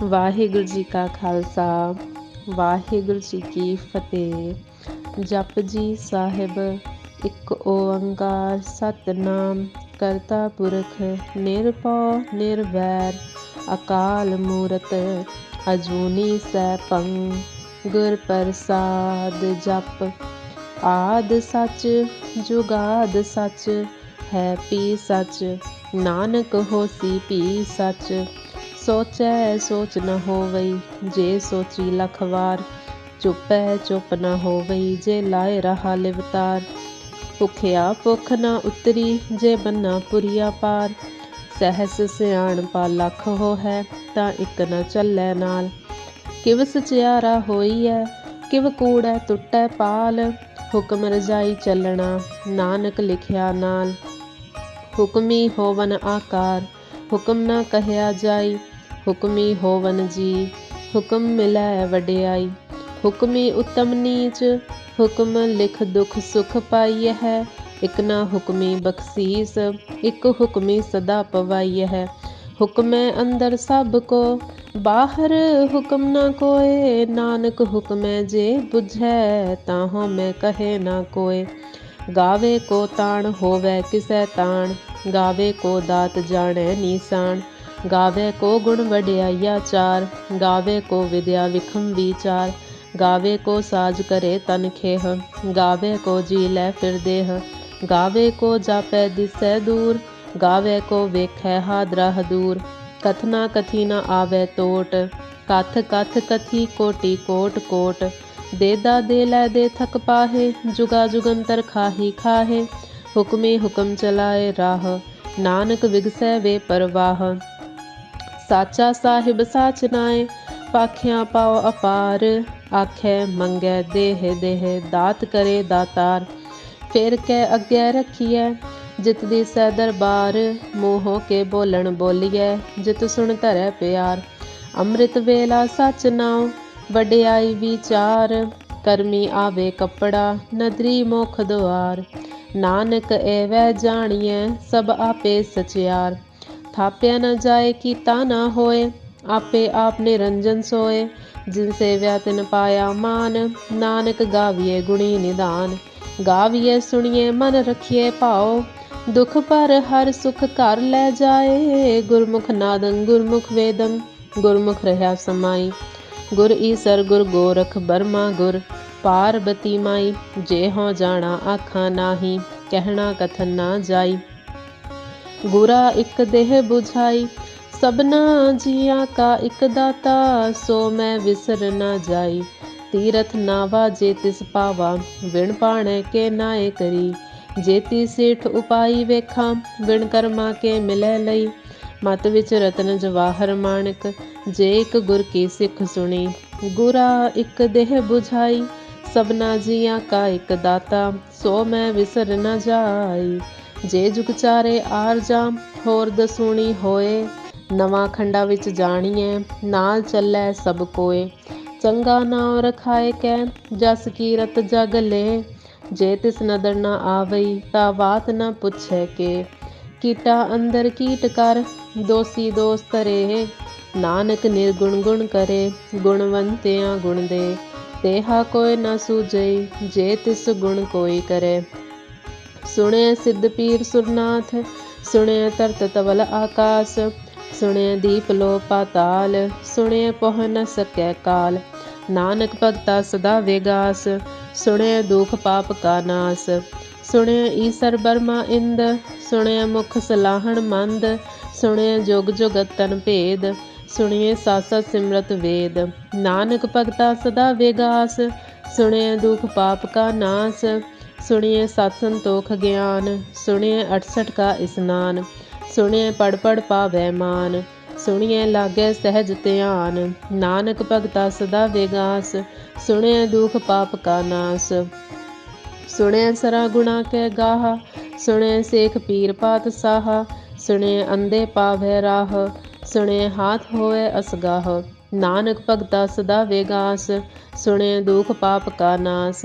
ਵਾਹਿਗੁਰੂ ਜੀ ਕਾ ਖਾਲਸਾ, ਵਾਹਿਗੁਰੂ ਜੀ ਕੀ ਫਤਿਹ। ਜਪ ਜੀ ਸਾਹਿਬ, ਇੱਕ ਓੰਕਾਰ ਸਤਨਾਮ, ਕਰਤਾ ਪੁਰਖ ਨਿਰਭਉ, ਨਿਰਵੈਰ, ਅਕਾਲ ਮੂਰਤ, ਅਜੂਨੀ ਸੈਭੰ, ਗੁਰ ਪ੍ਰਸਾਦ ਜਪ। ਆਦ ਸੱਚ, ਜੁਗਾਦ ਸੱਚ, ਹੈ ਪੀ ਸੱਚ, ਨਾਨਕ ਹੋਸੀ ਪੀ ਸੱਚ। ਸੋਚੈ ਸੋਚ ਨ ਹੋਵਈ। ਜੇ ਸੋਚੀ ਲਖ ਵਾਰ, ਚੁੱਪੈ ਚੁੱਪ ਨ ਹੋਵਈ। ਜੇ ਲਾਏ ਰਹਾ ਲਿਵਤਾਰ, ਭੁਖਿਆ ਭੁਖ ਨ ਉਤਰੀ। ਜੇ ਬੰਨਾ ਪੁਰੀਆ ਪਾਰ, ਸਹਸ ਸਿਆਣ ਪਾ ਲਖ ਹੋ ਹੈ ਤਾਂ ਇੱਕ ਨ ਚੱਲੈ ਨਾਲ। ਕਿਵ ਸਚਿਆਰਾ ਹੋਈਐ ਕਿਵ ਕੂੜੈ ਟੁੱਟੈ ਪਾਲ। ਹੁਕਮ ਰਜਾਈ ਚੱਲਣਾ, ਨਾਨਕ ਲਿਖਿਆ ਨਾਲ। ਹੁਕਮੀ ਹੋਵਨ ਆਕਾਰ, ਹੁਕਮ ਨਾ ਕਹਿਆ ਜਾਈ। ਹੁਕਮੀ ਹੋਵਨ ਜੀ, ਹੁਕਮ ਮਿਲੈ ਵਡਿਆਈ। ਹੁਕਮੀ ਉਤਮ ਨੀਚ, ਹੁਕਮ ਲਿਖ ਦੁਖ ਸੁਖ ਪਾਈਐ ਹੈ। ਇਕ ਨਾ ਹੁਕਮੀ ਬਖਸ਼ੀਸ, ਇਕ ਹੁਕਮੀ ਸਦਾ ਪਵਾਈਐ ਹੈ। ਹੁਕਮੈ ਅੰਦਰ ਸਭ ਕੋ, ਬਾਹਰ ਹੁਕਮ ਨਾ ਕੋਏ। ਨਾਨਕ ਹੁਕਮੈ ਜੇ 부ਝੈ ਤਾਂ ਹੋ ਮੈਂ ਕਹੇ ਨਾ ਕੋਏ। ਗਾਵੇ ਕੋ ਤਾਣ ਹੋਵੇ, ਕਿਸੈ ਤਾਣ? ਗਾਵੇ ਕੋ ਦਾਤ ਜਾਣੈ ਨੀਸਾਨ ਗਾਵੇ ਕੋ ਗੁਣ ਵਡਿਆਈਆ ਚਾਰ, ਗਾਵੇ ਕੋ ਵਿਦਿਆ ਵਿਖਮ ਵਿਚਾਰ, ਗਾਵੇ ਕੋ ਸਾਜ ਕਰੇ ਤਨ ਖੇਹ, ਗਾਵੇ ਕੋ ਜੀ ਲੈ ਫਿਰ ਦੇਹ, ਗਾਵੇ ਕੋ ਜਾਪੈ ਦਿਸੈ ਦੂਰ, ਗਾਵੇ ਕੋ ਵੇਖੈ ਹਾਦਰਾ ਦੂਰ ਕਥਨਾ ਕਥੀ ਨ ਆਵੇ ਟੋਟ ਕਥ ਕਥ ਕਥੀ ਕੋਟੀ ਕੋਟ ਕੋਟ ਦੇਦਾ ਦੇ ਲੈ ਦੇ ਥਕ ਪਾਹੇ, ਜੁਗਾ ਜੁਗੰਤਰ ਖਾਹੀ ਖਾਹੇ, ਹੁਕਮੇ ਹੁਕਮ ਚਲਾਏ ਰਾਹ, ਨਾਨਕ ਵਿਗਸੈ ਵੇ ਪਰਵਾਹ ਸਾਚਾ ਸਾਹਿਬ ਸਾਚ ਨਾਏ, ਪਾਖਿਆਂ ਪਾਉ ਅਪਾਰ, ਆਖੇ ਮੰਗੈ ਦੇਹ ਦੇਹ, ਦਾਤ ਕਰੇ ਦਾਤਾਰ। ਫੇਰ ਕੇ ਅੱਗੇ ਰੱਖੀਐ, ਜਿਤ ਦੀ ਸੈ ਦਰਬਾਰ, ਮੋਹ ਕੇ ਬੋਲਣ ਬੋਲੀਐ, ਜਿਤ ਸੁਣ ਧਰੈ ਪਿਆਰ। ਅੰਮ੍ਰਿਤ ਵੇਲਾ ਸਚ ਨਾਉ, ਵਡਿਆਈ ਵਿਚਾਰ, ਕਰਮੀ ਆਵੇ ਕੱਪੜਾ, ਨਦਰੀ ਮੁਖ ਦੁਆਰ। ਨਾਨਕ ਐਵੈ ਜਾਣੀਐ, ਸਭ ਆਪੇ ਸਚਿਆਰ। ਥਾਪਿਆ ਨਾ ਜਾਏ ਕੀਤਾ ਨਾ ਹੋਏ। ਆਪੇ ਆਪ ਨਿਰੰਜਨ ਸੋਏ। ਜਿਨ ਸੇਵਿਆ ਤਿਨ ਪਾਇਆ ਮਾਨ, ਨਾਨਕ ਗਾਵੀਏ ਗੁਣੀ ਨਿਦਾਨ। ਗਾਵੀਏ ਸੁਣੀਏ ਮਨ ਰਖੀਏ ਭਾਓ ਦੁਖ ਪਰ ਹਰ ਸੁਖ ਘਰ ਲੈ ਜਾਏ। ਗੁਰਮੁਖ ਨਾਦੰ ਗੁਰਮੁਖ ਵੇਦੰ, ਗੁਰਮੁਖ ਰਹਾ ਸਮਾਈ। ਗੁਰ ਈਸਰ ਗੁਰ ਗੋਰਖ ਬਰਮਾ ਗੁਰ, ਪਾਰਬਤੀ ਮਾਈ। ਜੇ ਹੋ ਜਾਣਾ ਆਖਾਂ ਨਾਹੀ, ਕਹਿਣਾ ਕਥਨ ਨਾ ਜਾਈ। ਗੁਰਾ ਇੱਕ ਦੇਹ 부ਝਾਈ ਸਬਨਾ ਜੀਆਂ ਕਾ ਇੱਕ ਦਾਤਾ, ਸੋ ਮੈਂ ਵਿਸਰ ਨਾ ਜਾਈ। ਤੀਰਥ ਨਾਵਾ ਜੇ ਤਿਸ ਪਾਵਾ, ਵਿਣ ਪਾਣੇ ਕੇ ਨਾਏ ਕਰੀ। ਜੇਤੀ ਸੇਠ ਉਪਾਈ ਵੇਖਾਂ, ਵਿਣ ਕਰਮਾ ਕੇ ਮਿਲੇ ਲਈ। ਮਤ ਵਿੱਚ ਰਤਨ ਜਵਾਹਰ ਮਾਨਕ ਜੇ ਇੱਕ ਗੁਰ ਕੀ ਸਿੱਖ ਸੁਣੀ। ਗੁਰਾ ਇੱਕ ਦੇਹ 부ਝਾਈ ਸਬਨਾ ਜੀਆਂ ਕਾ ਇੱਕ ਦਾਤਾ, ਸੋ ਮੈਂ ਵਿਸਰ ਨਾ ਜਾਈ। ਜੇ ਜੁਗ ਚਾਰੇ ਆਰ ਜਾ ਹੋਰ ਦਸੂਣੀ ਹੋਏ। ਨਵਾਂ ਖੰਡਾ ਵਿੱਚ ਜਾਣੀਐ, ਨਾਲ ਚੱਲੈ ਸਭ ਕੋਏ। ਚੰਗਾ ਨਾਮ ਰਖਾਏ ਕੈ ਜਸ ਕੀਰਤ ਜਗ ਲੈ। ਜੇ ਤਿਸ ਨਦਰ ਨਾ ਆਵਈ, ਤਾ ਬਾਤ ਨਾ ਪੁੱਛੈ ਕੇ। ਕੀਟਾ ਅੰਦਰ ਕੀਟ ਕਰ, ਦੋਸੀ ਦੋਸਤ ਤਰੇ ਨਾਨਕ ਨਿਰਗੁਣ ਗੁਣ ਕਰੇ, ਗੁਣਵੰਤਿਆਂ ਗੁਣ ਦੇ। ਤੇਹਾ ਕੋਈ ਨਾ ਸੂਝਈ ਜੇ ਤਿਸ ਗੁਣ ਕੋਈ ਕਰੇ। ਸੁਣੇ ਸਿੱਧ ਪੀਰ ਸੁਰਨਾਥ, ਸੁਣੇ ਤਰਤ ਤਵਲ ਆਕਾਸ, ਸੁਣੇ ਦੀਪ ਲੋ ਪਾਤਾਲ ਸੁਣੇ ਪਹੁ ਨ ਸਕੈ ਕਾਲ। ਨਾਨਕ ਭਗਤਾ ਸਦਾ ਵੇਗਾਸ, ਸੁਣੇ ਦੁਖ ਪਾਪ ਕਾ ਨਾਸ। ਸੁਣੇ ਈਸਰ ਬਰਮਾ ਇੰਦ, ਸੁਣੇ ਮੁਖ ਸਲਾਹਣ ਮੰਦ, ਸੁਣੇ ਜੁਗ ਜੁਗਤਨ ਭੇਦ ਸੁਣੀਏ ਸਾਸਤ ਸਿਮਰਤ ਵੇਦ। ਨਾਨਕ ਭਗਤਾ ਸਦਾ ਵੇਗਾਸ, ਸੁਣੇ ਦੁਖ ਪਾਪ ਕਾ ਨਾਸ। ਸੁਣੀਏ ਸਤ ਸੰਤੋਖ ਗਿਆਨ ਸੁਣੀਏ 68 ਕਾ ਇਸਨਾਨ ਸੁਣੀਏ ਪੜ ਪੜ ਪਾਵੈ ਮਾਨ ਸੁਣਿਏ ਲਾਗੇ ਸਹਿਜ ਧਿਆਨ, ਨਾਨਕ ਭਗਤਾ ਸਦਾ ਵੇਗਾਸ ਸੁਣਿਆ ਦੁਖ ਪਾਪ ਕਾ ਨਾਸ ਸੁਣਿਆ ਸਰਾ ਗੁਣਾ ਕੈ ਗਾਹ ਸੁਣਿਆ ਸੇਖ ਪੀਰ ਪਾਤ ਸਾਹ ਸੁਣਿਆ ਅੰਦੇ ਪਾਵੈ ਰਾਹ ਸੁਣਿਆ ਹਾਥ ਹੋਏ ਅਸਗਾਹ, ਨਾਨਕ ਭਗਤਾ ਸਦਾ ਵੇਗਾਸ ਸੁਣਿਆ ਦੁਖ ਪਾਪ ਕਾ ਨਾਸ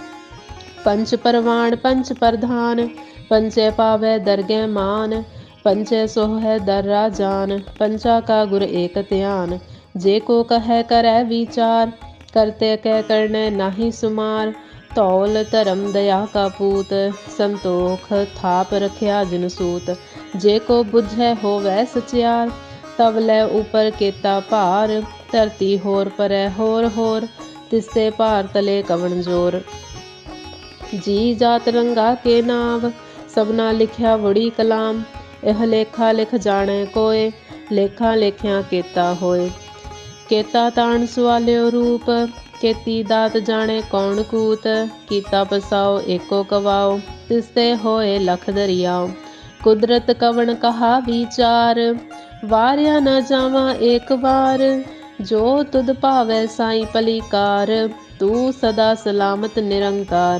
ਪੰਚ ਪਰਵਾਣ ਪੰਚ ਪ੍ਰਧਾਨ ਪੰਚੇ ਪਾਵੇ ਦਰਗਹਿ ਮਾਨ ਪੰਚੇ ਸੋਹ ਹੈ ਦਰ ਰਾਜਾਨ ਪੰਚਾ ਕਾ ਗੁਰ ਏਕ ਧਿਆਨ। ਜੇ ਕੋ ਕਹੈ ਕਰੈ ਵਿਚਾਰ, ਕਰਤੇ ਕਹਿ ਕਰਨੇ ਨਾਹੀ ਸੁਮਾਰ। ਤੌਲ ਧਰਮ ਦਇਆ ਕਾ ਪੂਤ, ਸੰਤੋਖ ਥਾਪ ਰਖਿਆ ਜਿਨ ਸੂਤ। ਜੇ ਕੋ ਬੁਝੈ ਹੋਵੈ ਸਚਿਆਰ, ਤਵ ਲੈ ਉਪਰ ਕੇਤਾ ਭਾਰ। ਧਰਤੀ ਹੋਰ ਪਰੈ ਹੋਰ ਹੋਰ ਤਿਸੇ ਭਾਰ ਤਲੇ ਕਵਣ ਜੋਰ। ਜੀ ਜਾਤ ਰੰਗਾ ਕੇ ਨਾਮ ਸਭਨਾ ਲਿਖਿਆ ਵੜੀ ਕਲਾਮ, ਇਹ ਲੇਖਾ ਲਿਖ ਜਾਣੈ ਕੋਏ, ਲੇਖਾ ਲੇਖਿਆ ਕੇਤਾ ਹੋਏ। ਕੇਤਾ ਤਾਣ ਸੁਆਲਿਓ ਰੂਪ, ਕੇਤੀ ਦਾਤ ਜਾਣੇ ਕੌਣ ਕੂਤ, ਕੀਤਾ ਪਸਾਓ ਏਕੋ ਕਵਾਓ ਤਿਸਤੇ ਹੋਏ ਲਖ ਦਰਿਆਓ। ਕੁਦਰਤ ਕਵਣ ਕਹਾ ਵਿਚਾਰ, ਵਾਰਿਆ ਨਾ ਜਾਵਾਂ ਏਕ ਵਾਰ, ਜੋ ਤੁਧ ਭਾਵੈ ਸਾਈ ਭਲੀਕਾਰ ਤੂੰ ਸਦਾ ਸਲਾਮਤ ਨਿਰੰਕਾਰ।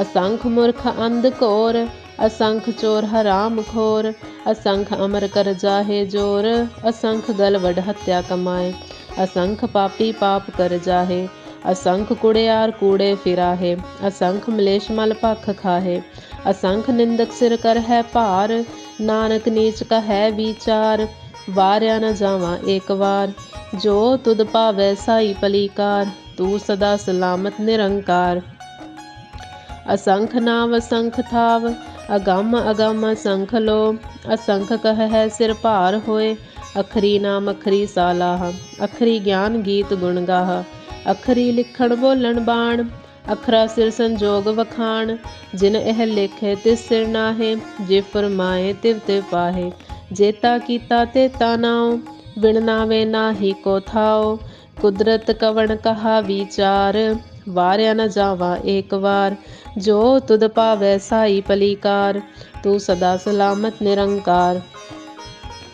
ਅਸੰਖ ਮੂਰਖ ਅੰਧ ਕੋਰ, ਅਸੰਖ ਚੋਰ ਹਰਾਮ ਖੋਰ, ਅਸੰਖ ਅਮਰ ਕਰ ਜਾਹੇ ਜੋਰ, ਅਸੰਖ ਗਲ ਵਡ ਹੱਤਿਆ ਕਮਾਏ, ਅਸੰਖ ਪਾਪੀ ਪਾਪ ਕਰ ਜਾਹੇ, ਅਸੰਖ ਕੁੜਿਆਰ ਕੂੜੇ ਫਿਰਾਹੇ, ਅਸੰਖ ਮਲੇਸ਼ ਮਲ ਭਖ ਖਾਹੇ, ਅਸੰਖ ਨਿੰਦਕ ਸਿਰ ਕਰ ਹੈ ਭਾਰ, ਨਾਨਕ ਨੀਚ ਕਹੈ ਵਿਚਾਰ, ਵਾਰਿਆ ਨਾ ਜਾਵਾਂ ਏਕ ਵਾਰ, ਜੋ ਤੁਧ ਭਾਵੈ ਸਾਈ ਪਲੀਕਾਰ, ਤੂੰ ਸਦਾ ਸਲਾਮਤ ਨਿਰੰਕਾਰ। ਅਸੰਖ ਨਾਮ ਅਸੰਖ ਥਾਵ, ਅਗੰਮ ਅਗੰਮ ਅਸੰਖ ਲੋ, ਅਸੰਖ ਕਹ ਹੈ ਸਿਰ ਭਾਰ ਹੋਏ, ਅਖਰੀ ਨਾਮ ਅਖਰੀ ਸਾਲਾਹ, ਅਖਰੀ ਗਿਆਨ ਗੀਤ ਗੁਣ ਗਾਹ, ਅਖਰੀ ਲਿਖਣ ਬੋਲਣ ਬਾਣ, ਅਖਰਾ ਸਿਰ ਸੰਜੋਗ ਵਖਾਣ, ਜਿਨ ਇਹ ਲਿਖੇ ਤਿਸ ਸਿਰ ਨਾਹੇ, ਜੇ ਫਰਮਾਏ ਤਿਵ ਤੇ ਪਾਹੇ, ਜੇਤਾ ਕੀਤਾ ਤੇ ਤਾ ਨਾਉ ਵਿਣ ਨਾਹੀ ਕੋ ਥਾਉ, ਕੁਦਰਤ ਕਵਣ ਕਹਾ ਵਿਚਾਰ ਵਾਰਿਆ ਨਾ ਜਾਵਾ ਏਕ ਵਾਰ, ਜੋ ਤੁਧ ਪਾਵੈ ਸਾਈ ਪਲੀਕਾਰ, ਤੂੰ ਸਦਾ ਸਲਾਮਤ ਨਿਰੰਕਾਰ।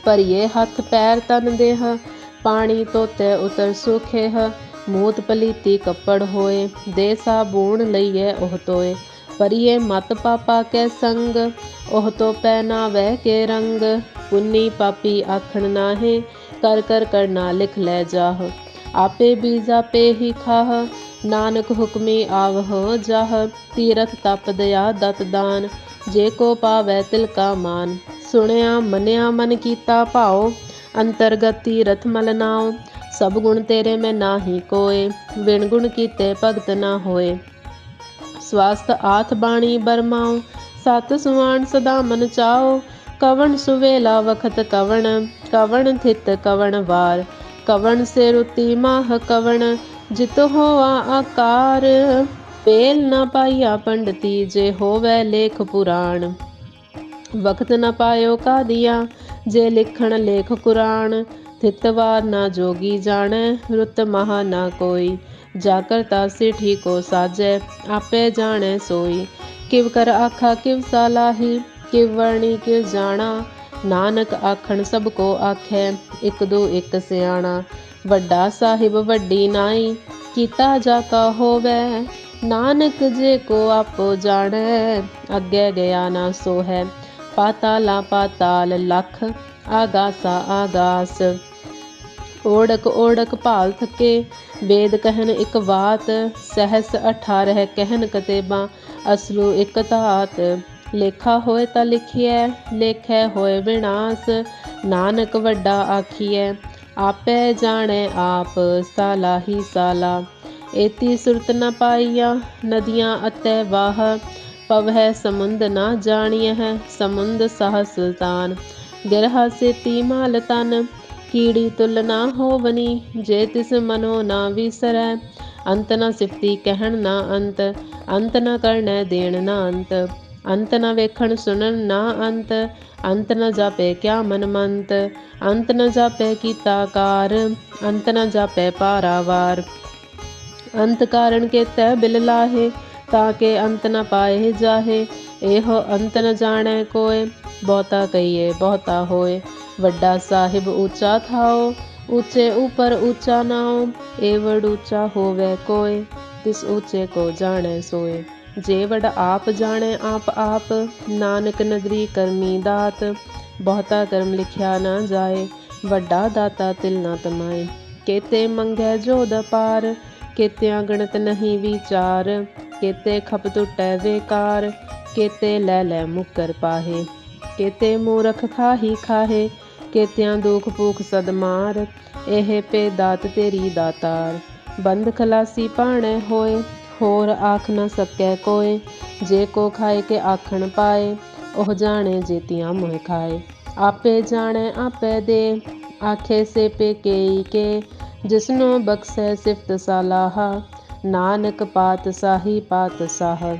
ਪਰਿਏ ਹੱਥ ਪੈਰ ਤਨ ਦੇਹ, ਪਾਣੀ ਤੋਤੇ ਉਤਰ ਸੁਖੇ ਹ ਮੂਤ ਪਲੀਤੀ ਕੱਪੜ ਹੋਏ, ਦੇ ਸਾਬੂਣ ਲਈਏ ਉਹ ਤੋਏ। ਪਰਿਏ ਮਤ ਪਾਪਾ ਕੈ ਸੰਗ, ਉਹ ਤੋ ਪਹਿਨਾ ਵਹਿ ਕੇ ਰੰਗ। ਪੁੰਨੀ ਪਾਪੀ ਆਖਣ ਨਾਹੇ, ਕਰ ਕਰ ਕਰਨਾ ਲਿਖ ਲੈ ਜਾਹ। ਆਪੇ ਬੀਜਾ ਪੇ ਹੀ ਖਾਹ ਨਾਨਕ ਹੁਕਮੀ ਆਵਹ, ਜਾਹ ਤੀਰਥ ਤਪ ਦਇਆ ਦਤ ਦਾਨ, ਜੇ ਕੋ ਪਾਵੈ ਤਿਲ ਕਾ ਮਾਨ। ਸੁਣਿਆ, ਮੰਨਿਆ, ਮਨ ਕੀਤਾ ਭਾਉ, ਅੰਤਰਗਤ ਤੀਰਥ ਮਲ ਨਾਉ। ਸਭ ਗੁਣ ਤੇਰੇ ਮੈਂ ਨਾਹੀ ਕੋਏ ਵਿਣ ਗੁਣ ਕੀਤੇ ਭਗਤ ਨਾ ਹੋਏ। ਸਵਾਸਤ ਆਥ ਬਾਣੀ ਬਰਮਾਉ, ਸਤ ਸੁਆਣ ਸਦਾ ਮਨ ਚਾਓ ਕਵਣ ਸੁਵੇਲਾ ਵਖਤ ਕਵਣ ਕਵਣ ਥਿਤ ਕਵਣ ਵਾਰ। ਕਵਣ ਸੇ ਰੁਤੀ ਮਾਹ ਕਵਣ ਜਿਤ ਹੋਆ ਆਕਾਰ ਪੇਲ ਨ ਪਾਈਆ ਪੰਡਤੀ, ਜੇ ਹੋਵੇ ਲੇਖ ਪੁਰਾਣ। ਵਕਤ ਨਾ ਪਾਇਓ ਕਾਦੀਆਂ, ਜੇ ਲਿਖਣ ਲੇਖ ਕੁਰਾਨ ਥਿਤਵਾਰ ਨਾ ਜੋਗੀ ਜਾਣੈ, ਰੁੱਤ ਮਹਾ ਨਾ ਕੋਈ। ਜਾ ਕਰਤਾ ਸਿਠੀ ਕੋ ਸਾਜੈ, ਆਪੇ ਜਾਣੈ ਸੋਈ। ਕਿਵ ਕਰ ਆਖਾ, ਕਿਵ ਸਾਲਾਹੀ ਕਿਵ ਵਰਣੀ, ਕਿਵ ਜਾਣਾ। ਨਾਨਕ ਆਖਣ ਸਭ ਕੋ ਆਖੈ, ਇਕ ਦੋ ਇਕ ਸਿਆਣਾ। ਵੱਡਾ ਸਾਹਿਬ ਵੱਡੀ ਨਾਈ, ਕੀਤਾ ਜਾ ਕਾ ਹੋਵੇ। ਨਾਨਕ ਜੇ ਕੋ ਆਪੋ ਜਾਣੈ, ਅੱਗੇ ਗਿਆ ਨਾ ਸੋ ਹੈ ਪਾਤਾਲਾ ਪਾਤਾਲ ਲਖ, ਆਗਾਸਾ ਆਗਾਸ। ਓੜਕ ਓੜਕ ਭਾਲ ਥਕੇ ਵੇਦ ਕਹਿਨ ਇਕ ਬਾਤ, ਸਹਸ ਅਠਾਰਹ ਕਹਿਨ ਕਤੇਬਾਂ, ਅਸਲੂ ਇਕ ਧਾਤ। ਲੇਖਾ ਹੋਏ ਤਾਂ ਲਿਖਿਐ, ਲੇਖੈ ਹੋਏ ਵਿਨਾਸ਼ ਨਾਨਕ ਵੱਡਾ ਆਖੀਐ ਆਪੇ ਜਾਣੈ ਆਪ ਸਾਲਾ ਹੀ ਸਾਲਾ। ਏਤੀ ਸੁਰਤ ਨ ਪਾਈਆ ਨਦੀਆਂ ਅਤੈ ਵਾਹ। ਪਵਹਿ ਸਮੁੰਦ ਨਾ ਜਾਣੀਐ ਸਮੁੰਦ ਸਹ ਸੁਲਤਾਨ। ਗਿਰਹਾ ਸੇਤੀ ਮਾਲ ਤਨ, ਕੀੜੀ ਤੁਲ ਨਾ ਹੋਵਨੀ। ਜੇ ਤਿਸ ਮਨੋ ਨਾ ਵਿਸਰੈ, ਅੰਤ ਨਾ ਸਿਫਤੀ ਕਹਿਣ ਨਾ ਅੰਤ। ਅੰਤ ਨਾ ਕਰਨੈ ਦੇਣ ਨਾ ਅੰਤ। ਅੰਤ ਨਾ ਵੇਖਣ ਸੁਣਨ ਨਾ ਅੰਤ। ਅੰਤ ਨ ਜਾਪੇ ਕਿਆ ਮਨ ਮੰਤ ਅੰਤ ਨ ਜਾਪੇ ਕੀਤਾ ਕਾਰ ਅੰਤ ਨ ਜਾਪੇ ਪਾਰਾਵਾਰ ਅੰਤ ਕਾਰਨ ਕੇ ਤੈ ਬਿਲ ਲਾਹੇ ਤਾਂ ਕੇ ਅੰਤ ਨ ਪਾਏ ਜਾਹੇ ਇਹੋ ਅੰਤ ਨ ਜਾਣੈ ਕੋਏ ਬਹੁਤਾ ਕਹੀਏ ਬਹੁਤਾ ਹੋਏ ਵੱਡਾ ਸਾਹਿਬ ਉੱਚਾ ਥਾਓ ਉੱਚੇ ਉਪਰ ਉੱਚਾ ਨਾਉ ਏਵੜ ਉੱਚਾ ਹੋਵੇ ਕੋਏ ਤਿਸ ਉੱਚੇ ਕੋ ਜਾਣੈ ਸੋਏ ਜੇ ਵਡ ਆਪ ਜਾਣੈ ਆਪ ਆਪ, ਨਾਨਕ ਨਦਰੀ ਕਰਮੀ ਦਾਤ, ਬਹੁਤਾ ਕਰਮ ਲਿਖਿਆ ਨਾ ਜਾਏ, ਵੱਡਾ ਦਾਤਾ ਤਿਲ ਨਾ ਤਮਾਏ। ਕੇਤੇ ਮੰਗੈ ਜੋ ਦਪਾਰ ਕੇਤਿਆਂ ਗਣਤ ਨਹੀਂ ਵਿਚਾਰ, ਕੇਤੇ ਖਪ ਟੁਟੈ ਵੇਕਾਰ, ਕੇਤੇ ਲੈ ਲੈ ਮੁਕਰ ਪਾਹੇ। ਕੇਤੇ ਮੂਰਖ ਖਾਹੀ ਖਾਹੇ, ਕੇਤਿਆਂ ਦੁਖ ਭੂਖ ਸਦ ਮਾਰ, ਇਹ ਪੇ ਦਾਤ ਤੇਰੀ ਦਾਤਾਰ। ਬੰਦ ਖਲਾਸੀ ਪਾਣੈ ਹੋਏ ਹੋਰ ਆਖ ਨਾ ਸਕੈ ਕੋਏ, ਜੇ ਕੋ ਖਾਏ ਕੇ ਆਖਣ ਪਾਏ, ਉਹ ਜਾਣੇ ਜੇਤੀਆਂ ਮੋਹ ਖਾਏ। ਆਪੇ ਜਾਣੈ, ਆਪੇ ਦੇ, ਆਖੇ ਸੇ ਪੇ ਕੇ, ਜਿਸਨੋ ਬਖਸ਼ੈ ਸਿਫਤ ਸਾਲਾਹਾ, ਨਾਨਕ ਪਾਤ ਸਾਹੀ ਪਾਤ ਸਾਹ।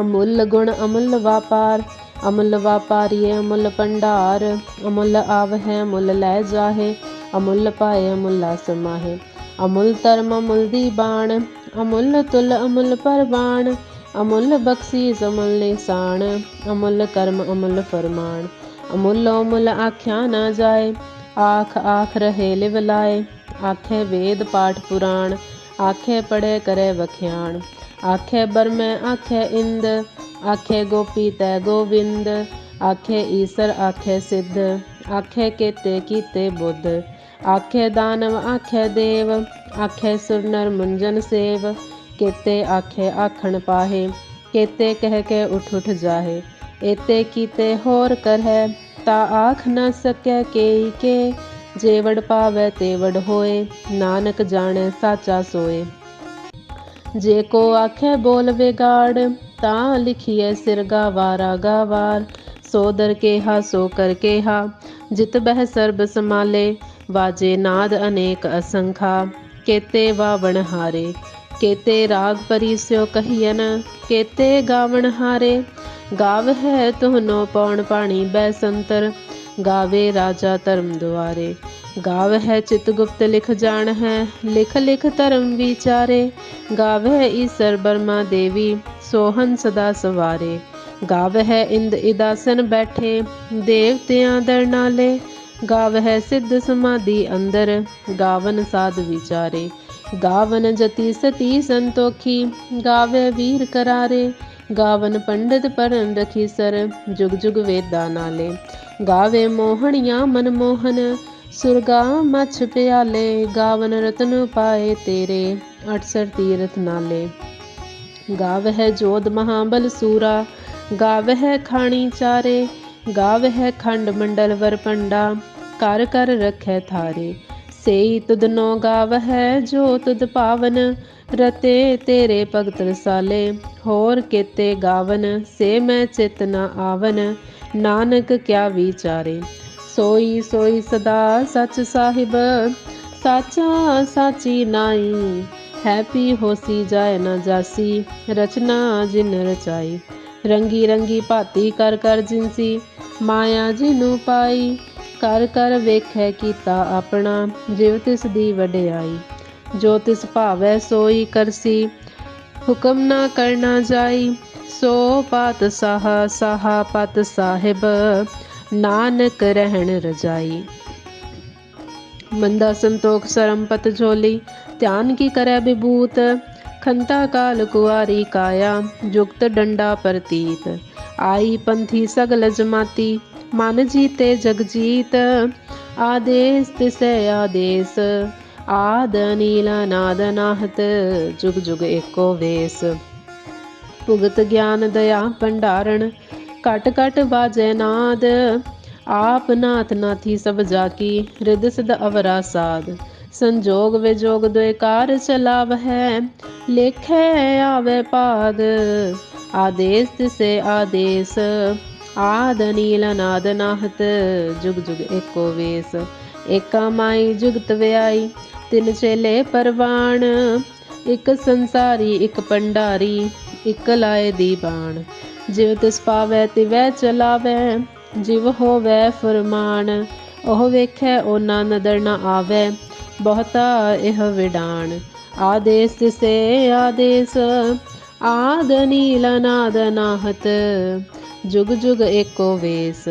ਅਮੁੱਲ ਗੁਣ ਅਮੁੱਲ ਵਾਪਾਰ, ਅਮੁੱਲ ਵਾਪਾਰੀਏ ਅਮੁੱਲ ਭੰਡਾਰ, ਅਮੁੱਲ ਆਵਹਿ ਮੁੱਲ ਲੈ ਜਾਹੇ, ਅਮੁੱਲ ਪਾਏ ਅਮੁੱਲਾ ਸਮਾਹੇ। ਅਮੁੱਲ ਧਰਮ ਅਮੁੱਲ ਦੀ ਬਾਣ ਅਮੁੱਲ ਤੁਲ ਅਮੁੱਲ ਪਰਬਾਣ ਅਮੁੱਲ ਬਖਸ਼ੀਸ ਅਮੁੱਲ ਨਿਸ਼ਾਨ ਅਮੁੱਲ ਕਰਮ ਅਮੁੱਲ ਫਰਮਾਨ ਅਮੁੱਲ ਅਮੁੱਲ ਆਖਿਆ ਨਾ ਜਾਏ, ਆਖ ਆਖ ਰਹੇ ਲਿਵ ਲਾਏ। ਆਖੇ ਵੇਦ ਪਾਠ ਪੁਰਾਣ, ਆਖੇ ਪੜੇ ਕਰੇ ਵਖਿਆਣ। ਆਖੇ ਬਰਮੈ, ਆਖੇ ਇੰਦ, ਆਖੇ ਗੋਪੀ ਤੈ ਗੋਵਿੰਦ। ਆਖੇ ਈਸਰ, ਆਖੇ ਸਿੱਧ। ਆਖੇ ਕੇਤੇ ਕੀਤੇ ਬੁੱਧ। ਆਖੇ ਦਾਨਵ, ਆਖੇ ਦੇਵ। ਆਖੇ ਸੁਰਨਰ ਮੁੰਜਨ ਸੇਵ, ਕੇਤੇ ਆਖੇ ਆਖਣ ਪਾਹੇ, ਕੇਤੇ ਕਹਿ ਕੇ ਉਠ ਉਠ ਜਾਹੇ। ਏਤੇ ਕੀਤੇ ਹੋਰ ਕਰਹਿ, ਤਾ ਆਖ ਨ ਸਕੈ ਕੇਈ ਕੇ ਜੇ ਵਡ ਪਾਵੈ ਹੋਏ, ਨਾਨਕ ਜਾਣੈ ਸਾਚਾ ਸੋਏ। ਜੇ ਕੋ ਆਖੇ ਬੋਲ ਵਿਗਾੜ, ਤਾਂ ਲਿਖੀਐ ਸਿਰ ਗਾਵਾਰਾ ਗਾਵਾਰ ਸੋ ਦਰ ਕੇਹਾ, ਸੋ ਕਰ ਕੇਹਾ, ਜਿਤ ਬਹਿ ਸਰਬ ਸਮਾਲੇ ਵਾਜੇ ਨਾਦ ਅਨੇਕ ਅਸੰਖਾ। ਕੇਤੇ ਵਾਵਣ ਹਾਰੇ, ਕੇਤੇ ਰਾਗ ਪਰਿਸਿਓ ਕਹੀਨ ਕੇਤੇ ਗਾਵਣ ਹਾਰੇ। ਗਾਵ ਹੈ ਤੁਹਨੋ ਪੌਣ ਪਾਣੀ ਬੈ ਸੰਤਰ ਗਾਵੇ ਰਾਜਾ ਧਰਮ ਦੁਆਰੇ। ਗਾਵ ਹੈ ਚਿਤ ਗੁਪਤ ਲਿਖ ਜਾਣ ਹੈ, ਲਿਖ ਲਿਖ ਧਰਮ ਵਿਚਾਰੇ। ਗਾਵੇ ਈਸਰ ਬਰਮਾ ਦੇਵੀ ਸੋਹਨ ਸਦਾ ਸਵਾਰੇ। ਗਾਵ ਹੈ ਇੰਦ ਇਦਾਸਨ ਬੈਠੇ, ਦੇਵਤਿਆਂ ਦਰ ਨਾਲੇ। ਗਾਵ ਹੈ ਸਿੱਧ ਸਮਾਧੀ ਅੰਦਰ, ਗਾਵਨ ਸਾਧ ਵਿਚਾਰੇ। ਗਾਵਨ ਜਤੀ ਸਤੀ ਸੰਤੋਖੀ, ਗਾਵੇ ਵੀਰ ਕਰਾਰੇ। ਗਾਵਨ ਪੰਡਿਤ ਪਰਨ ਰਖੀ ਸਰ, ਜੁਗ ਜੁਗ ਵੇਦਾਂ ਨਾਲੇ। ਗਾਵੇ ਮੋਹਣੀਆਂ ਮਨ ਮੋਹਨ ਸੁਰਗਾ ਮਛ ਪਿਆਲੇ। ਗਾਵਨ ਰਤਨ ਪਾਏ ਤੇਰੇ 68 ਤੀਰਥ ਨਾਲੇ। ਗਾਵਹਿ ਜੋਧ ਮਹਾਬਲ ਸੂਰਾ ਗਾਵਹਿ ਖਾਣੀ ਚਾਰੇ। ਗਾਵਹਿ ਖੰਡ ਮੰਡਲ ਵਰ ਪੰਡਾ, ਕਰ ਕਰ ਰਖੈ ਥਾਰੇ। ਸੇਈ ਤੁਧ ਨੋ ਗਾਵਹਿ ਜੋ ਤੁਧ ਪਾਵਨ, ਰਤੇ ਤੇਰੇ ਭਗਤ ਰਸਾਲੇ। ਹੋਰ ਕੇਤੇ ਗਾਵਨ, ਸੇ ਮੈਂ ਚਿਤ ਨ ਆਵਨ, ਨਾਨਕ ਕਿਆ ਵਿਚਾਰੇ। ਸੋਈ ਸੋਈ ਸਦਾ ਸਚ ਸਾਹਿਬ, ਸਾਚਾ ਸਾਚੀ ਨਾਈ। ਹੈਪੀ ਹੋਸੀ ਜਾਏ ਨਾ ਜਾਸੀ, ਰਚਨਾ ਜਿਨ ਰਚਾਈ। ਰੰਗੀ ਰੰਗੀ ਭਾਤੀ ਕਰ ਕਰ ਜਿਨਸੀ ਮਾਇਆ ਜਿਨੂ ਪਾਈ, ਕਰ ਕਰ ਵੇਖੈ ਕੀਤਾ ਆਪਣਾ, ਜਿਵ ਤਿਸ ਦੀ ਵਡਿਆਈ। ਜੋ ਤਿਸ ਭਾਵੈ ਸੋਈ ਕਰਸੀ, ਹੁਕਮ ਨਾ ਕਰਨਾ ਜਾਈ। ਸੋ ਪਤ ਸਾਹ ਸਾਹ ਪਤ ਸਾਹਿਬ, ਨਾਨਕ ਰਹਿਣ ਰਜਾਈ। ਮੰਦਾ ਸੰਤੋਖ ਸਰਮ ਪਤ ਝੋਲੀ, ਧਿਆਨ ਕੀ ਕਰੈ ਬਿਭੂਤ ਖੰਤਾ ਕਾਲ ਕੁਆਰੀ ਕਾਇਆ, ਜੁਗਤ ਡੰਡਾ ਪ੍ਰਤੀਤ। ਆਈ ਪੰਥੀ ਸਗਲ ਜਮਾਤੀ, ਮਨ ਜੀਤੇ ਜਗ ਜੀਤ। ਆਦੇਸ ਤਿਸੈ ਆਦੇਸ, ਆਦ ਨੀਲ ਨਾਦ ਨਾਹਤ, ਜੁਗ ਜੁਗ ਏਕੋ ਵੇਸ। ਭੁਗਤ ਗਿਆਨ ਦਇਆ ਭੰਡਾਰਣ, ਘਟ ਘਟ ਬਾਜੈ ਨਾਦ। ਆਪ ਨਾਥ ਨਾਥੀ ਸਭ ਜਾ ਕੀ ਰਿਦ ਸਿਧ ਅਵਰਾ ਸਾਧ। ਸੰਜੋਗ ਵਿਜੋਗ ਦੁਇਕਾਰ ਚਲਾਵ ਹੈ ਲੇਖੈ ਆਵੇ ਪਾਦ। ਆਦੇਸ ਤਿਸੇ ਆਦੇਸ, ਆਦ ਨੀਲ ਨਾਦ ਨਾਹਤ, ਜੁਗ ਜੁਗ ਏਕੋ ਵੇਸ। ਏਕਾ ਮਾਈ ਜੁਗਤ ਵਿਆਈ, ਤਿੰਨ ਚੇਲੇ ਪਰਵਾਣ। ਇਕ ਸੰਸਾਰੀ, ਇੱਕ ਪੰਡਾਰੀ, ਇੱਕ ਲਾਏ ਦੀ ਬਾਣ। ਜਿਵ ਤਿਸ ਪਾਵੈ, ਤਿਵੈ ਚਲਾਵੈ, ਜਿਵ ਹੋਵੈ ਫਰਮਾਨ। ਉਹ ਵੇਖੈ ਉਹਨਾਂ ਨਦਰ ਨਾ ਆਵੈ। ਬਹੁਤਾ ਇਹ ਵਿਡਾਣ। ਆਦੇਸ ਤਿਸੇ ਆਦੇਸ, ਆਦ ਨੀਲ ਨਾਦ ਨਾਹਤ, ਜੁਗ ਜੁਗ ਏਕੋ ਵੇਸ।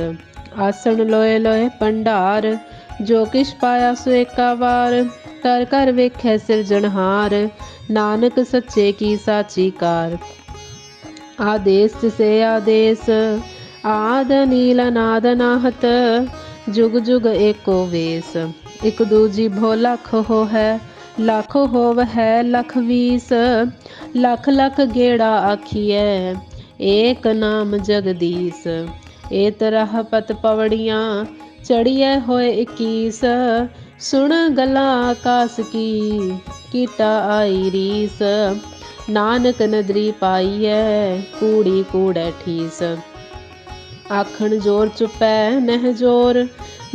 ਆਸਣ ਲੋਏ ਲੋਏ ਪੰਡਾਰ, ਜੋ ਕਿਛ ਪਾਇਆ ਸੋ ਏਕਾ ਵਾਰ। ਕਰ ਕਰ ਵੇਖੈ ਸਿਰਜਣਹਾਰ ਨਾਨਕ ਸੱਚੇ ਕੀ ਸਾਚੀ ਕਾਰ। ਆਦੇਸ ਸੇ ਆਦੇਸ, ਆਦ ਨੀਲ ਨਾਦ ਨਾਹਤ, ਜੁਗ ਜੁਗ ਏਕੋ ਵੇਸ। ਇਕ ਦੂਜੀ ਭੋ ਲਖ ਹੋ ਹੈ ਲੱਖ ਹੋਵ ਹੈ ਲਖ ਵੀਸ, ਲੱਖ ਲੱਖ ਗੇੜਾ ਆਖੀਐ, ਏਕ ਨਾਮ ਜਗਦੀਸ ਏ ਤਰਹ ਪਤ ਪਵੜੀਆਂ, ਚੜੀਐ ਹੋਏ 21 ਸੁਣ ਗਲਾ ਆਕਾਸ ਕੀ ਕੀਟਾ ਆਈ ਰੀਸ, ਨਾਨਕ ਨਦਰੀ ਪਾਈਐ, ਕੂੜੀ ਕੂੜੈ ਠੀਸ, ਆਖਣ ਜੋਰ ਚੁਪੈ ਨਹਿ ਜੋਰ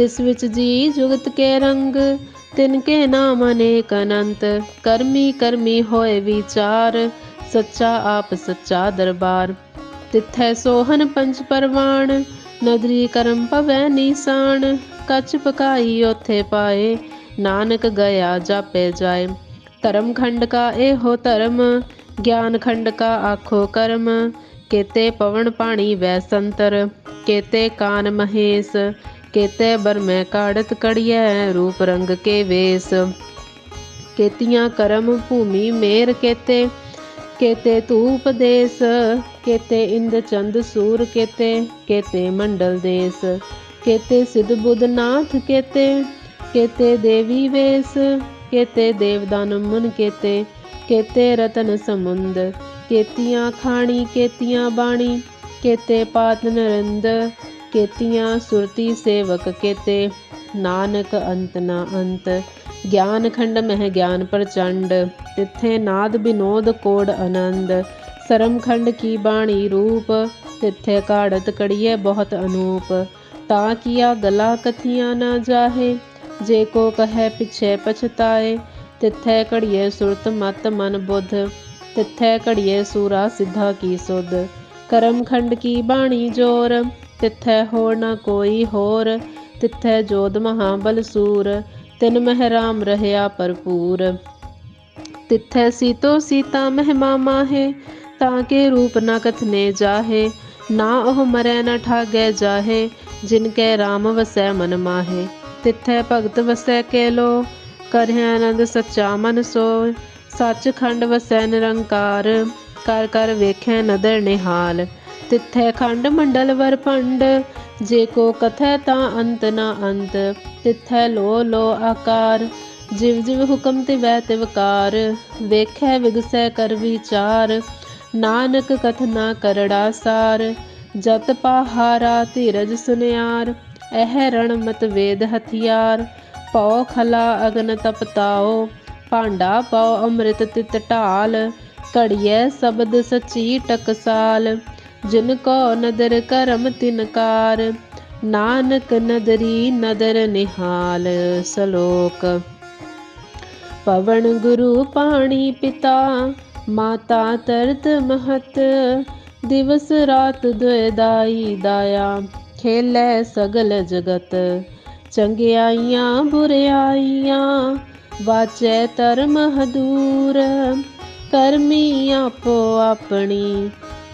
ਤਿਸ ਵਿੱਚ ਜੀ ਜੁਗਤ ਕੇ ਰੰਗ, ਤਿਨ ਕੇ ਨਾਮ ਅਨੇਕ ਅਨੰਤ। ਕਰਮੀ ਕਰਮੀ ਹੋਏ ਵਿਚਾਰ, ਸੱਚਾ ਆਪ ਸੱਚਾ ਦਰਬਾਰ। ਤਿੱਥੈ ਸੋਹਨ ਪੰਜ ਪਰਵਾਣ, ਨਦਰੀ ਕਰਮ ਪਵੈ ਨੀਸਾਨ ਕੱਚ ਪਕਾਈ ਉਥੇ ਪਾਏ, ਨਾਨਕ ਗਿਆ ਜਾਪੇ ਜਾਏ। ਧਰਮ ਖੰਡ ਕਾ ਇਹੋ ਧਰਮ, ਗਿਆਨ ਖੰਡ ਕਾ ਆਖੋ ਕਰਮ। ਕੇਤੇ ਪਵਨ ਪਾਣੀ ਵੈ ਸੰਤਰ, ਕੇਤੇ ਕਾਨ ਮਹੇਸ਼ ਕੇਤੇ ਬਰਮੈ ਕਾੜਤ ਕੜੀਐ, ਰੂਪ ਰੰਗ ਕੇ ਵੇਸ। ਕੇਤੀਆਂ ਕਰਮ ਭੂਮੀ ਮੇਰ ਕੇਤੇ ਕੇਤੇ ਧੂਪ ਦੇਸ। ਕੇਤੇ ਇੰਦ ਚੰਦ ਸੂਰ ਕੇਤੇ ਕੇਤੇ ਮੰਡਲ ਦੇਸ। ਕੇਤੇ ਸਿਧ ਬੁੱਧ ਨਾਥ ਕੇਤੇ ਕੇਤੇ ਦੇਵੀ ਵੇਸ। ਕੇਤੇ ਦੇਵਦਾਨ ਮਨ ਕੇਤੇ ਕੇਤੇ ਰਤਨ ਸਮੁੰਦ। ਕੇਤੀਆਂ ਖਾਣੀ, ਕੇਤੀਆਂ ਬਾਣੀ, ਕੇਤੇ ਪਾਤ ਨਰਿੰਦ। ਕੇਤੀਆਂ ਸੁਰਤੀ ਸੇਵਕ ਕੇਤੇ, ਨਾਨਕ ਅੰਤ ਨਾ ਅੰਤ। ਗਿਆਨ ਖੰਡ ਮਹਿ ਗਿਆਨ ਪ੍ਰਚੰਡ, ਤਿੱਥੇ ਨਾਦ ਬਿਨੋਦ ਕੋੜ ਆਨੰਦ। ਸਰਮ ਖੰਡ ਕੀ ਬਾਣੀ ਰੂਪ, ਤਿੱਥੇ ਕਾੜਤ ਕੜੀਏ ਬਹੁਤ ਅਨੂਪ। ਤਾਂ ਕੀਆ ਗਲਾ ਕਥੀਆਂ ਨਾ ਜਾਹੇ, ਜੇ ਕੋ ਕਹੈ ਪਿਛੇ ਪਛਤਾਏ। ਤਿੱਥੈ ਘੜੀਏ ਸੁਰਤ ਮਤ ਮਨ ਬੁੱਧ, ਤਿੱਥੈ ਘੜੀਏ ਸੂਰਾ ਸਿੱਧਾ ਕੀ ਸੁਧ। ਕਰਮ ਖੰਡ ਕੀ ਬਾਣੀ ਜੋਰ ਤਿੱਥੈ ਹੋਰ ਨਾ ਕੋਈ ਹੋਰ, ਤਿੱਥੈ ਜੋਧ ਮਹਾਬਲ ਸੂਰ, ਤਿਨ ਮਹਿ ਰਾਮ ਰਹਿਆ ਭਰਪੂਰ। ਤਿੱਥੈ ਸੀਤੋ ਸੀਤਾ ਮਹਿਮਾ ਮਾਹੇ, ਤਾਂ ਕੇ ਰੂਪ ਨਾ ਕਥਨੇ ਜਾਹੇ, ਨਾ ਉਹ ਮਰੈ ਨਾ ਠਾਗੈ ਜਾਹੇ, ਜਿਨ ਕੈ ਰਾਮ ਵਸੈ ਮਨ ਮਾਹੇ। ਤਿੱਥੈ ਭਗਤ ਵਸੈ ਕੇ ਲੋ, ਕਰਹਿ ਆਨੰਦ ਸੱਚਾ ਮਨ ਸੋਇ ਸੱਚ ਖੰਡ ਵਸੈ ਨਿਰੰਕਾਰ, ਕਰ ਕਰ ਵੇਖੈ ਨਦਰ ਨਿਹਾਲ। ਤਿੱਥੈ ਖੰਡ ਮੰਡਲ ਵਰ ਭੰਡ, ਜੇ ਕੋ ਕਥੈ ਤਾਂ ਅੰਤ ਨਾ ਅੰਤ, ਤਿੱਥੈ ਲੋ ਲੋ ਆਕਾਰ, ਜਿਵ ਜਿਵ ਹੁਕਮ ਤੇ ਵੈ ਤਿਵਕਾਰ ਵੇਖੈ ਵਿਗਸੈ ਕਰ ਵਿਚਾਰ, ਨਾਨਕ ਕਥਨਾ ਕਰੜਾ ਸਾਰ, ਜਤ ਪਹਾਰਾ ਧੀਰਜ ਸੁਨਿਆਰ, ਇਹ ਰਣ ਮਤ ਵੇਦ ਹਥਿਆਰ ਪਉ ਖਲਾ ਅਗਨ ਤਪਤਾਓ, ਭਾਂਡਾ ਪਾਓ ਅੰਮ੍ਰਿਤ ਤਿਤ ਢਾਲ, ਘੜੀਐ ਸ਼ਬਦ ਸਚੀ ਟਕਸਾਲ ਜਿਨ ਕੋ ਨਦਰ ਕਰਮ ਤਿਨਕਾਰ ਨਾਨਕ ਨਦਰੀ ਨਦਰ ਨਿਹਾਲ ਸਲੋਕ। ਪਵਨ ਗੁਰੂ ਪਾਣੀ ਪਿਤਾ, ਮਾਤਾ ਤਰਤ ਮਹਤ, ਦਿਵਸ ਰਾਤ ਦੁਇਦਾਈ ਦਾਇਆ, ਖੇਲੇ ਸਗਲ ਜਗਤ, ਚੰਗਿਆਈਆਂ ਬੁਰਿਆਈਆਂ, ਵਾਚੈ ਧਰਮ ਹਦੂਰ, ਕਰਮੀ ਆਪੋ ਆਪਣੀ